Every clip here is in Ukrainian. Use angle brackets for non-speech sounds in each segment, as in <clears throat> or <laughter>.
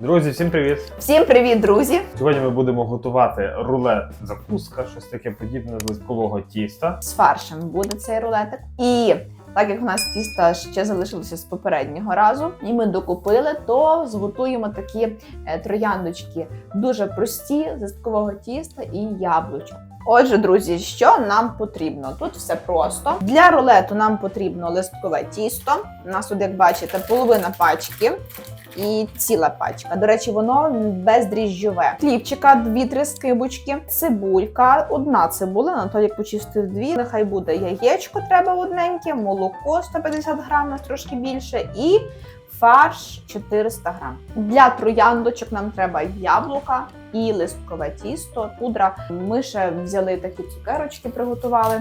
Друзі, всім привіт! Всім привіт, друзі! Сьогодні ми будемо готувати рулет закуска, щось таке подібне з листкового тіста. З фаршем буде цей рулетик. І так як у нас тіста ще залишилося з попереднього разу, і ми докупили, то зготуємо такі е, трояндочки дуже прості з листкового тіста і яблучок. Отже, друзі, що нам потрібно? Тут все просто. Для рулету нам потрібно листкове тісто. У нас тут, як бачите, половина пачки. І ціла пачка. До речі, воно бездріжджове. Хлібчика, дві-три скибочки, цибулька, одна цибуля, Анатолій почистив дві. Нехай буде яєчко, треба одненьке, молоко 150 грам, трошки більше, і фарш 400 грам. Для трояндочок нам треба яблука і листкове тісто, пудра. Ми ще взяли такі цукерочки, приготували.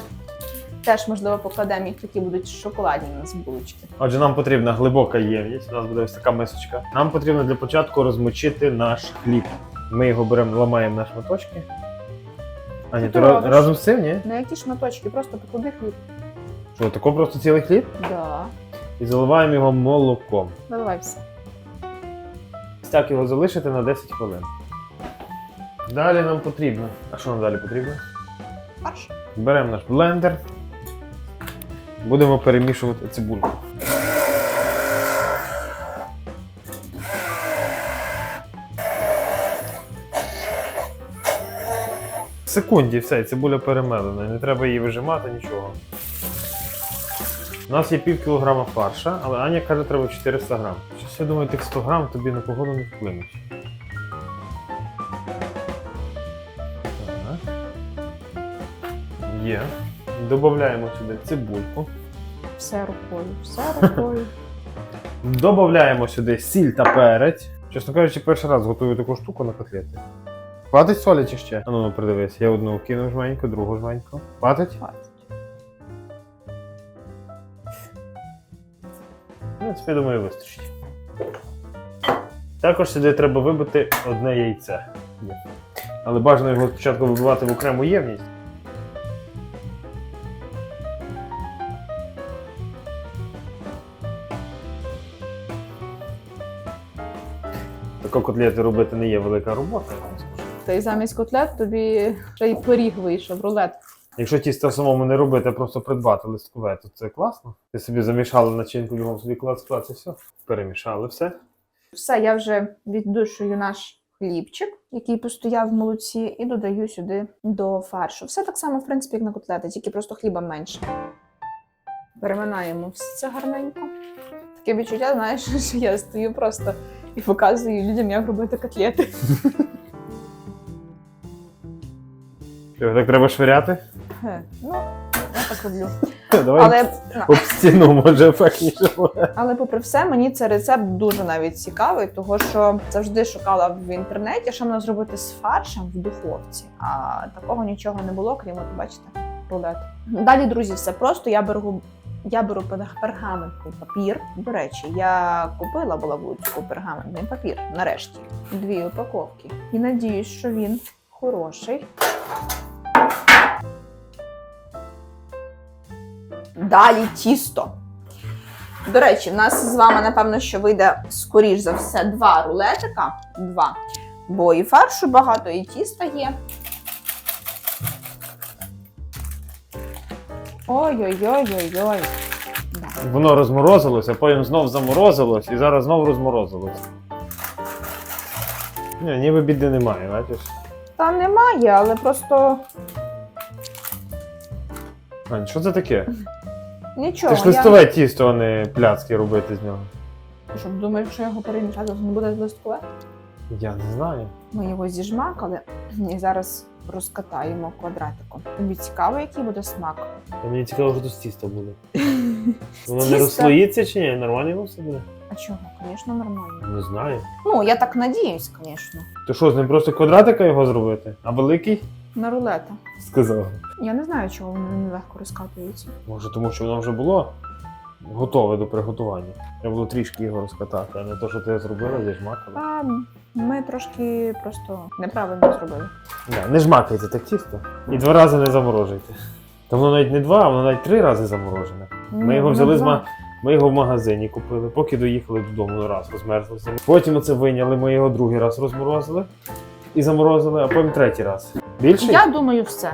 Теж, можливо, покладемо їх такі будуть шоколадні у нас булочки. Отже, нам потрібна глибока ємність. У нас буде ось така мисочка. Нам потрібно для початку розмочити наш хліб. Ми його беремо, ламаємо на шматочки. А ні, то робиш? разом з цим, ні? На які шматочки, просто поклади хліб. Що, тако просто цілий хліб? Да. І заливаємо його молоком. Наливай все. Ось так його залишити на 10 хвилин. Далі нам потрібно. А що нам далі потрібно? Фарш. Беремо наш блендер. Будемо перемішувати цибульку. Секунді все, цибуля перемелена, не треба її вижимати, нічого. У нас є пів кілограма фарша, але Аня каже, треба 400 грам. Щось я думаю, тих 100 грам тобі на погоду не вплинуть. Так. Є. Додаємо сюди цибульку. Все рукою, все рукою. <laughs> Додаємо сюди сіль та перець. Чесно кажучи, перший раз готую таку штуку на котлети. Хватить солі чи ще? А ну, ну придивись, я одну кинув жменьку, другу жменьку. Хватить? Хватить. В принципі, думаю, вистачить. Також сюди треба вибити одне яйце. Але бажано його спочатку вибивати в окрему ємність. Котлети робити не є велика робота, я вам скажу. Та й замість котлет тобі ще й пиріг вийшов, рулет. Якщо тісто самому не робити, а просто придбати листкове, то це класно. Ти собі замішали начинку, бігом собі клац, клац і все. Перемішали все. Все, я вже віддушую наш хлібчик, який постояв в молоці, і додаю сюди до фаршу. Все так само, в принципі, як на котлети, тільки просто хліба менше. Переминаємо все це гарненько. Таке відчуття, знаєш, <laughs> що я стою просто і показую людям, як робити котлети. Що, Так треба швиряти? Хе, Ну, я так роблю. Давай Але об стіну може ефектніше буде. Але попри все, мені цей рецепт дуже навіть цікавий, того що завжди шукала в інтернеті, що можна зробити з фаршем в духовці. А такого нічого не було, крім от, бачите, рулет. Далі, друзі, все просто. Я беру. Я беру пер- пергаментний папір. До речі, я купила балабуцьку пергаментний папір нарешті. Дві упаковки. І надіюсь, що він хороший. Далі тісто. До речі, в нас з вами, напевно, що вийде скоріш за все два рулетика. Два. Бо і фаршу багато, і тіста є. Ой-ой-ой-ой-ой. Да. Воно розморозилося, потім знов заморозилось і зараз знов розморозилось. Ні, ніби біди немає, бачиш? Та немає, але просто Ань, що це таке? нічого. Ти ж листове тісто, а не пляцки робити з нього. Я... Що, думаєш, що його перемішати, то не буде листкове? Я не знаю. Ми його зіжмакали і зараз розкатаємо квадратиком. Тобі цікаво, який буде смак? Та Мені цікаво, що тут з тіста буде. <laughs> Воно не Тісто? розслоїться чи ні? Нормально воно все буде? А чого? Звісно, нормально. Не знаю. Ну, я так надіюсь, звісно. То що, з ним просто квадратика його зробити? А великий? На рулета. Сказав. Я не знаю, чого вони не легко розкатуються. Може, тому що воно вже було готове до приготування. Треба було трішки його розкатати, а не те, що ти зробила, зажмакала. А ми трошки просто неправильно зробили. Да, не жмакайте так тісто. І два рази не заморожуйте. Та воно навіть не два, а воно навіть три рази заморожене. Ми його взяли з, ма- Ми його в магазині купили, поки доїхали додому раз, розмерзлися. Потім оце виняли, ми його другий раз розморозили і заморозили, а потім третій раз. Більший? Я думаю, все.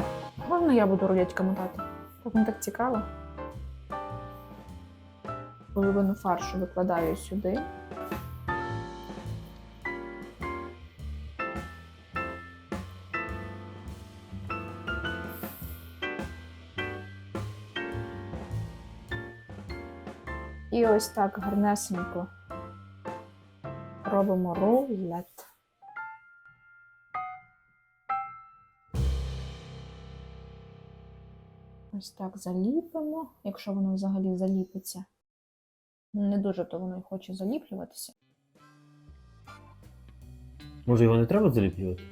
Можна я буду рулетика мотати? Так не так цікаво. Половину фаршу викладаю сюди. І ось так гарнесенько робимо рулет. Ось так заліпимо, якщо воно взагалі заліпиться. Ну, Не дуже то воно й хоче заліплюватися. Може його не треба заліплювати?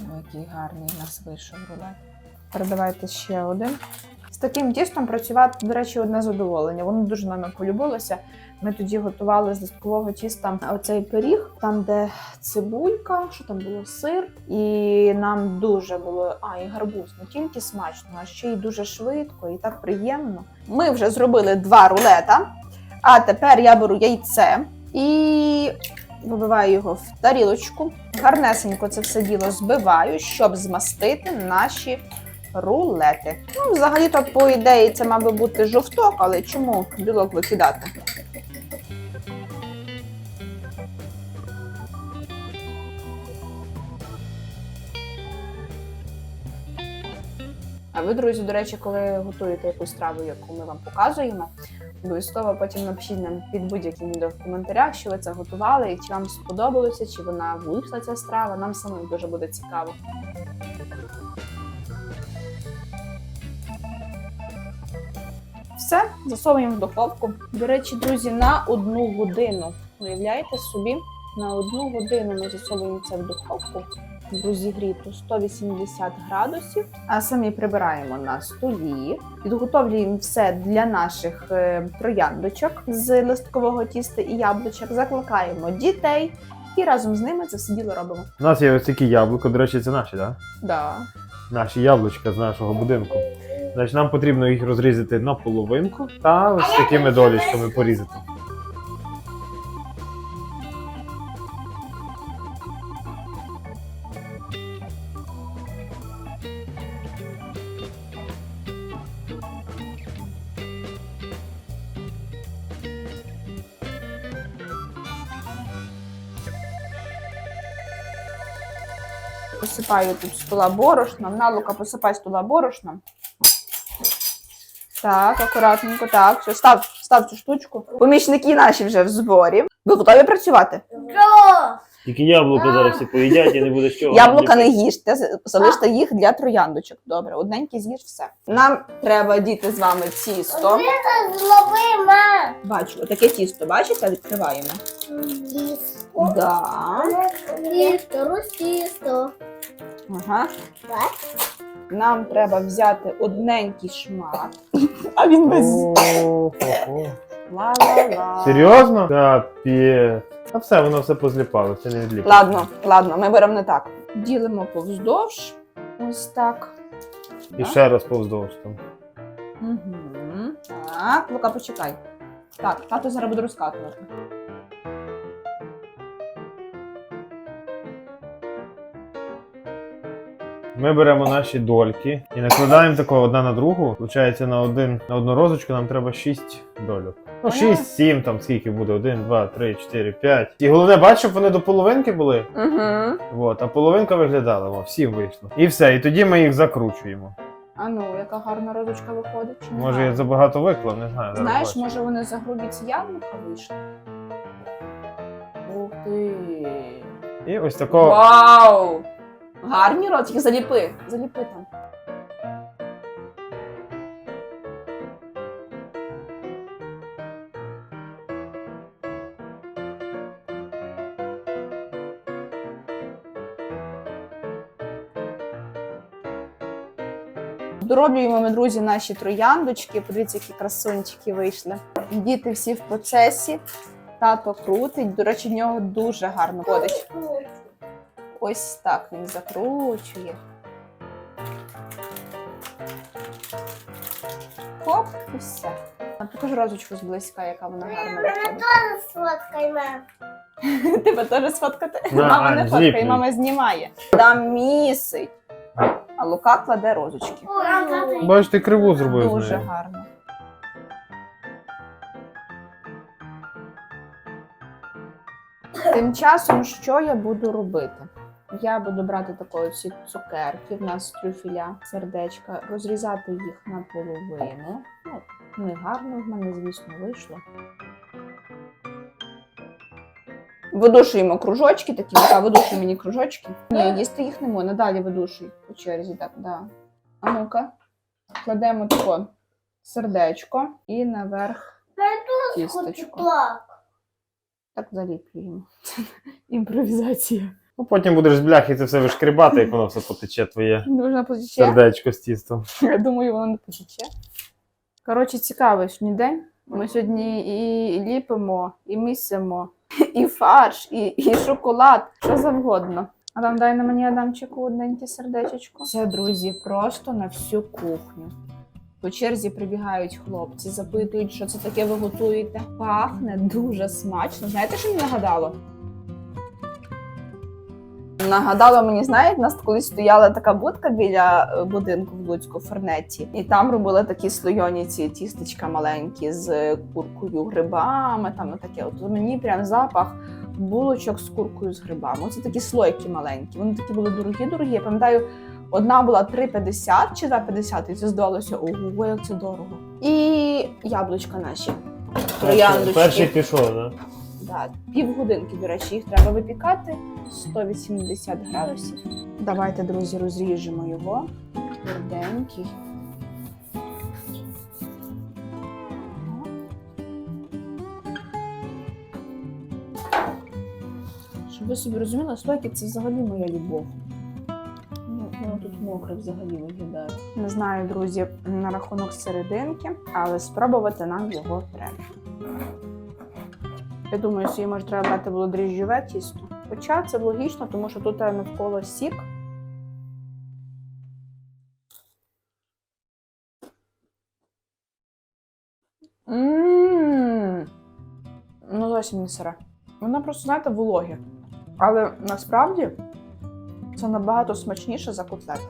Ой, який гарний у нас вийшов рулет. Передавайте ще один. Таким тістом працювати, до речі, одне задоволення. Воно дуже нами полюбилося. Ми тоді готували з листкового тіста оцей пиріг, там, де цибулька, що там було сир, і нам дуже було а і гарбуз, не тільки смачно, а ще й дуже швидко і так приємно. Ми вже зробили два рулета. А тепер я беру яйце і вибиваю його в тарілочку. Гарнесенько це все діло збиваю, щоб змастити наші рулети. Ну, взагалі-то, по ідеї, це мав би бути жовток, але чому білок викидати? А ви, друзі, до речі, коли готуєте якусь страву, яку ми вам показуємо, обов'язково потім напишіть нам під будь-яким відео в коментарях, що ви це готували, і чи вам сподобалося, чи вона вийшла ця страва. Нам самим дуже буде цікаво. Все, засовуємо в духовку. До речі, друзі, на одну годину. Уявляєте собі, на одну годину ми засовуємо це в духовку розігріту 180 градусів, а самі прибираємо на столі. Підготовлюємо все для наших е, трояндочок з листкового тіста і яблучок. Закликаємо дітей і разом з ними це все діло робимо. У нас є ось такі яблука, до речі, це наші, так? Да. Наші яблучка з нашого будинку. Значить, нам потрібно їх розрізати на половинку та ось такими долічками порізати. Посипаю тут стола борошном. На лука посипай стола борошном. Так, акуратненько, так. Все, став, став цю штучку. Помічники наші вже в зборі. Ви готові працювати? Тільки яблуко зараз всі поїдять і не буде з чого. Яблука не їжте, залиште їх для трояндочок. Добре, одненькі з'їж все. Нам треба діти з вами тісто. Ма. Бачу, таке тісто, бачите, відкриваємо. Тісто. Да. Тісто, розтісто. Ага. Так. Нам треба взяти одненький шмат. А він без. О-хо-хо. Ла-ла-ла. Серйозно? Капець. Та все, воно все позліпало, це не відліпить. Ладно, ладно, ми беремо не так. Ділимо повздовж. Ось так. І ще раз повздовж там. Угу. Так, Лука, почекай. Так, тато зараз буде розкатувати. Ми беремо наші дольки і накладаємо тако одна на другу. Получається, на один на одну розочку нам треба 6 дольок. Ну, 6, 7, там скільки буде? 1, 2, 3, 4, 5. І головне, бачиш, щоб вони до половинки були. Угу. От, а половинка виглядала, о, всім вийшло. І все, і тоді ми їх закручуємо. А ну, яка гарна розочка виходить. Чи не Може, гарна? я забагато виклав, не знаю. зараз Знаєш, бачу. може вони за грубі ці яблука вийшли? Ух ти. І ось такого. Вау! Гарні ротики, заліпи. Заліпи там. Дороблюємо ми, друзі, наші трояндочки. Подивіться, які красунчики вийшли. Діти всі в процесі. Тато крутить. До речі, в нього дуже гарно ходить. Ось так він закручує. Хоп, і все. А покажи розочку зблизька, яка вона гарна. Мене теж сфоткай, мам. <laughs> Тебе теж сфоткати? Мама не фоткає, мама знімає. Там місить. А Лука кладе розочки. Ти криву зробив з Дуже нею. гарно. Тим часом, що я буду робити? Я буду брати такої ці цукерки, в нас трюфіля, сердечка, розрізати їх на половину. Ну, не гарно в мене, звісно, вийшло. Видушуємо кружочки такі, така видушуй мені кружочки. Ні, їсти їх не можна, далі видушуй по черзі, так, да. А ну-ка, кладемо тако сердечко і наверх так. Так заліплюємо. <laughs> Імпровізація. Ну потім будеш з бляхи це все вишкрібати, як воно все <laughs> потече твоє Можна потече? сердечко з тістом. <laughs> Я думаю, воно не потече. Коротше, цікавий сьогодні день. Ми сьогодні і ліпимо, і місимо, <laughs> і фарш, і, і шоколад, що завгодно. А там дай на мені Адамчику одненьке сердечечко. Це, друзі, просто на всю кухню. По черзі прибігають хлопці, запитують, що це таке ви готуєте. Пахне дуже смачно. Знаєте, що мені нагадало? Нагадало мені, знаєте, нас колись стояла така будка біля е, будинку в Луцьку Фернеті, і там робили такі слойоні ці тістечка маленькі з куркою, грибами. Там таке. От мені прям запах булочок з куркою з грибами. Оце такі слойки маленькі. Вони такі були дорогі, дорогі. Я пам'ятаю, одна була 3,50 чи 2,50, і це здалося, ого, як це дорого. І яблучка наші. Трояндочки. Перший пішов, так? Да, півгодинки, до речі, їх треба випікати 180 градусів. Давайте, друзі, розріжемо його. Тверденький. Щоб ви собі розуміли, слойки це взагалі моя любов. Ну, тут мокре взагалі виглядає. Не знаю, друзі, на рахунок серединки, але спробувати нам його треба. Я думаю, що її може треба брати було дріжджове тісто. Хоча це логічно, тому що тут навколо сік. Мм. Ну, зовсім не сире. Воно просто, знаєте, вологе. Але насправді це набагато смачніше за котлети.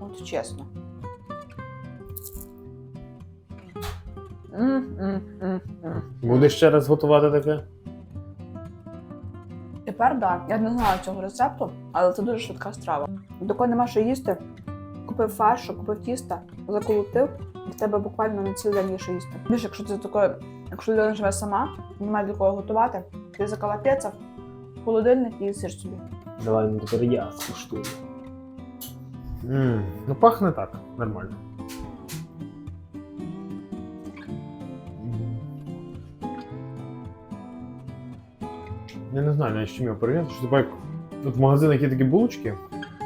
От чесно. Будеш ще раз готувати таке? Тепер так. Да. Я не знаю цього рецепту, але це дуже швидка страва. Доки нема що їсти, купив фаршу, купив тіста, заколотив, і в тебе буквально на цілий день є що їсти. Більше, якщо це таке, якщо людина живе сама, немає для кого готувати, ти заколопецав, холодильник і їсиш собі. Давай, ну тепер я скуштую. Ммм, ну пахне так, нормально. Я не знаю, навіть чим його порівняти, що типа як от в магазинах є такі булочки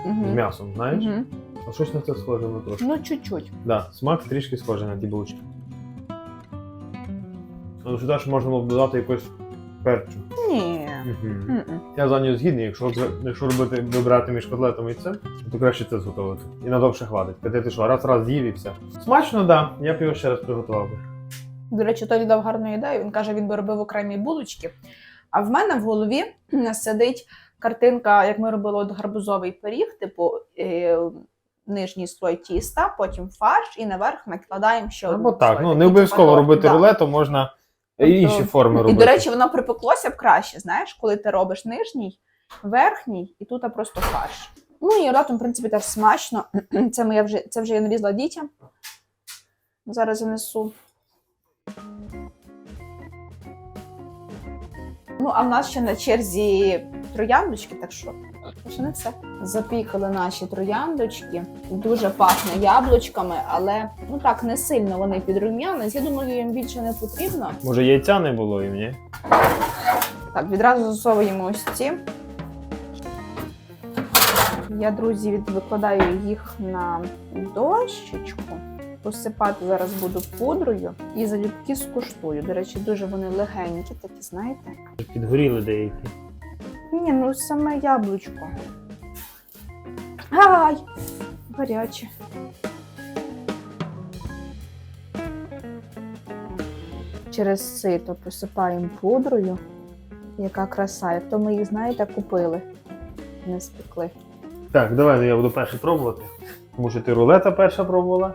з Угу. м'ясом, знаєш? Угу. А щось на це схоже на трошки. Ну, чуть-чуть. Да, смак трішки схожий на ті булочки. Але сюди ж можна було б додати якось перчу. Ні. Мгм. Я за нього згідний, якщо, якщо робити вибирати між котлетом і цим, то краще це зготовити. І надовше хватить. П'яти ти що, раз раз з'їв і все. Смачно, так. Да. Я б його ще раз приготував би. До речі, Толі дав гарну ідею. Він каже, він би робив окремі булочки. А в мене в голові <clears throat> сидить картинка, як ми робили от гарбузовий пиріг, типу е, нижній слой тіста, потім фарш, і наверх накладаємо ще Або так. слой. Ну, не обов'язково типу, робити да. рулетом, можна Тобто- інші форми І, робити. до речі, воно припеклося б краще, знаєш, коли ти робиш нижній, верхній, і тут просто фарш. Ну і рулетом, в принципі, теж смачно. <clears throat> Це, моя вже, це вже я нарізала дітям. Зараз занесу. Ну, а в нас ще на черзі трояндочки, так що ще не все. Запікали наші трояндочки. Дуже пахне яблучками, але ну так не сильно вони підрум'янись. Я думаю, їм більше не потрібно. Може яйця не було їм, ні? Так, відразу засовуємо ось ці. Я, друзі, викладаю їх на дощечку. Посипати зараз буду пудрою і залюбки скуштую. До речі, дуже вони легенькі, такі, знаєте. Підгоріли деякі. Ні, ну саме яблучко. Ай! Гаряче. через сито посипаємо пудрою. Яка краса, як то ми їх, знаєте, купили. Не спекли. Так, давай я буду перший пробувати. Тому що ти рулета перша пробувала.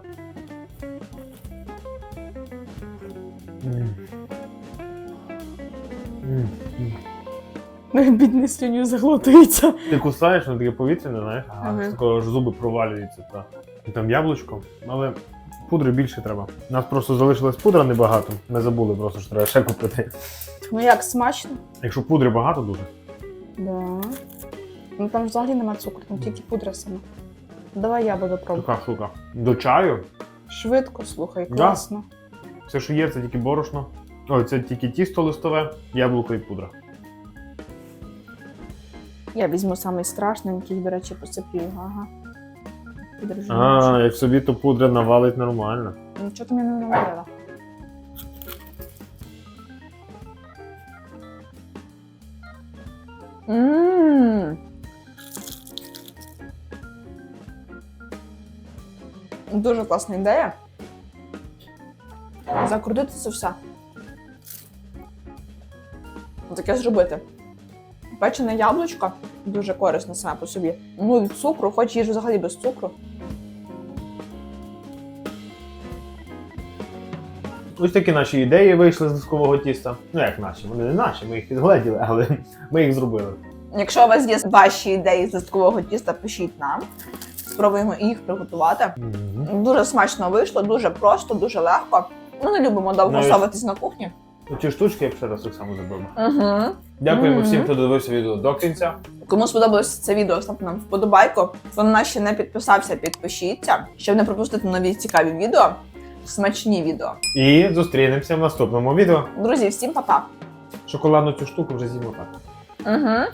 <laughs> Бідний слюню заглотується. Ти кусаєш, воно таке повітряне, знаєш, а Ага. з такого ж зуби провалюються. Та. І там яблучко, але пудри більше треба. У нас просто залишилась пудра небагато. Ми забули просто, що треба ще купити. Ну як смачно? Якщо пудри багато дуже. Да. Ну там взагалі нема цукру, там тільки пудра сама. Давай я буду пробувати. Така штука. До чаю Швидко, слухай, Да. класно. все, що є, це тільки борошно. Ой, це тільки тісто листове, яблуко і пудра. Я візьму самий страшненький, до речі, посипів. Ага. Підержу. А, як собі то пудра навалить нормально. Нічого ти мені не навалила. Ммм. Дуже класна ідея. Закрутити це все. Таке зробити. Печене яблучко дуже корисне саме по собі. Ну, від цукру, хоч їж взагалі без цукру. Ось такі наші ідеї вийшли з дискового тіста. Ну як наші, вони не наші, ми їх підгледіли, але ми їх зробили. Якщо у вас є ваші ідеї з листкового тіста, пишіть нам. Спробуємо їх приготувати. Мгм. Дуже смачно вийшло, дуже просто, дуже легко. Ми не любимо довго Навіть- ставитись на кухні. Оці штучки я ще раз так само зробив. Угу. Дякуємо всім, хто додивився відео до кінця. Кому сподобалося це відео, ставте нам вподобайку. Хто на нас ще не підписався, підпишіться, щоб не пропустити нові цікаві відео, смачні відео. І зустрінемося в наступному відео. Друзі, всім па-па! Шоколадну цю штуку вже з'їмо так. Угу.